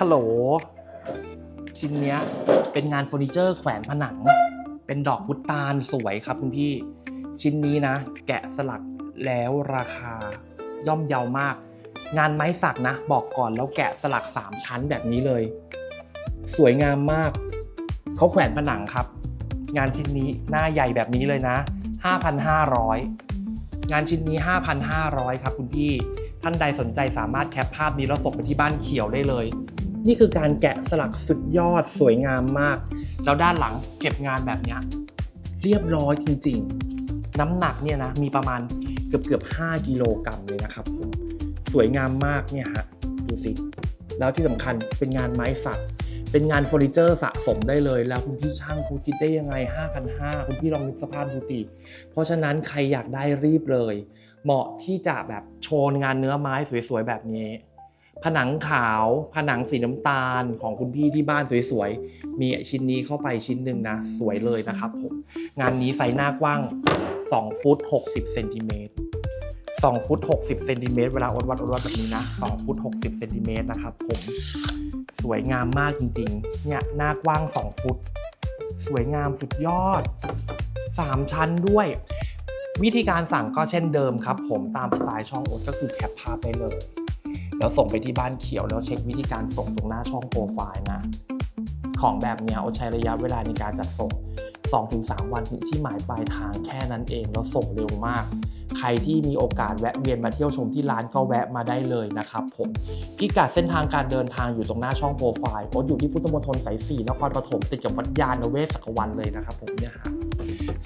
ฮัลโหล ชิ้นเนี้ยเป็นงานเฟอร์นิเจอร์แขวนผนัง เป็นดอกพุตานสวยครับคุณพี่ ชิ้นนี้นะ แกะสลักแล้วราคาย่อมเยาวมาก งานไม้สักนะ บอกก่อนแล้วแกะสลัก 3 ชั้นแบบนี้เลย สวยงามมาก เขาแขวนผนังครับ งานชิ้นนี้หน้าใหญ่แบบนี้เลยนะ 5,500 งานชิ้นนี้ 5,500 ครับคุณพี่ ท่านใดสนใจสามารถแคปภาพนี้แล้วส่งไปที่บ้านเขียวได้เลย นี่คือการแกะสลักสุดยอดสวยงามมาก แล้วด้านหลังเก็บงานแบบเนี้ยเรียบร้อยจริง ๆ น้ำหนักเนี่ยนะมีประมาณเกือบเกือบ5กิโลกรัมเลยนะครับผมสวยงามมากเนี่ยฮะดูสิแล้วที่สำคัญเป็นงานไม้สักเป็นงานเฟอร์นิเจอร์สะสมได้เลย แล้วคุณพี่ช่างคุณคิดได้ยังไง 5,500 คุณพี่ลองนึกสภาพดูสิ เพราะฉะนั้นใครอยากได้รีบเลย เหมาะที่จะแบบโชว์งานเนื้อไม้สวยๆแบบนี้ ผนังขาวผนังสีน้ำตาลของคุณพี่ที่บ้านสวยๆ มีชิ้นนี้เข้าไปชิ้นหนึ่งนะ สวยเลยนะครับผม งานนี้ไซส์หน้ากว้าง 2 ฟุต 60เซนติเมตร2ฟุต60เซนติเมตรเวลาอดวัดอดวัดแบบนี้นะ2ฟุต60เซนติเมตรนะครับผม สวยงามมากจริงๆ เนี่ยหน้ากว้าง 2 ฟุต สวยงามสุดยอด 3 ชั้นด้วย วิธีการสั่งก็เช่นเดิมครับ ผมตามสไตล์ช่องอ๊ตก็คือแคปภาพไปเลย แล้วส่งไปที่บ้านเขียวแล้วเช็ควิธีการส่งตรงหน้าช่องโปรไฟล์นะของแบบเนี้ยโอ๊ตใช้ระยะเวลาในการจัดส่ง 2-3 วันถึงที่หมายปลายทางแค่นั้นเองแล้วส่งเร็วมาก ใครที่มีโอกาสแวะเวียนมาเที่ยวชมที่ร้านก็แวะมาได้เลยนะครับผมพิกัดเส้นทางการเดินทางอยู่ตรงหน้าช่องโปรไฟล์โอ๊ตอยู่ที่พุทธมณฑลสาย4นครปฐมติดกับวัดยาณเวศสักวันเลยนะครับผมเนี่ยฮะ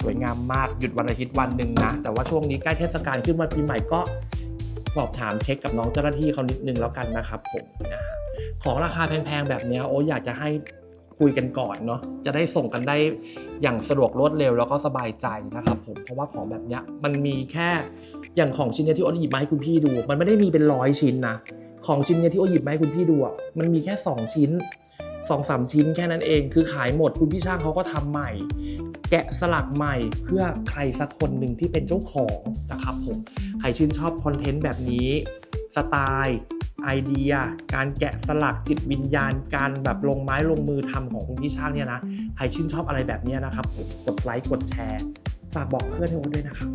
สวยงามมากหยุดวันอาทิตย์วันหนึ่งนะ แต่ว่าช่วงนี้ใกล้เทศกาลขึ้นวันปีใหม่ก็ สอบถามเช็คกับน้องเจ้าหน้าที่เขานิดนึงแล้วกันนะครับผมนะของราคาแพงๆแบบเนี้ยโอ้อยากจะให้คุยกันก่อนเนาะจะได้ส่งกันได้อย่างสะดวกรวดเร็วแล้วก็สบายใจนะครับผมเพราะว่าของแบบเนี้ยมันมีแค่อย่างของชิ้นเนี้ยที่โอ้หยิบมาให้คุณพี่ดู มันไม่ได้มีเป็นร้อยชิ้นนะของชิ้นเนี้ยที่โอ้หยิบมาให้คุณพี่ดูอะมันมีแค่สองชิ้น สองสามชิ้นแค่นั้นเอง คือขายหมดคุณพี่ช่างเขาก็ทำใหม่ แกะสลักใหม่เพื่อใครสักคนหนึ่งที่เป็นเจ้าของนะครับผมใครชื่นชอบคอนเทนต์แบบนี้สไตล์ไอเดีย การแกะสลักจิตวิญญาณ การแบบลงไม้ลงมือทำของคุณพี่ช่างเนี่ยนะ ใครชื่นชอบอะไรแบบนี้นะครับกดไลค์กดแชร์ฝากบอกเพื่อนให้โอ๊ตด้วยนะครับ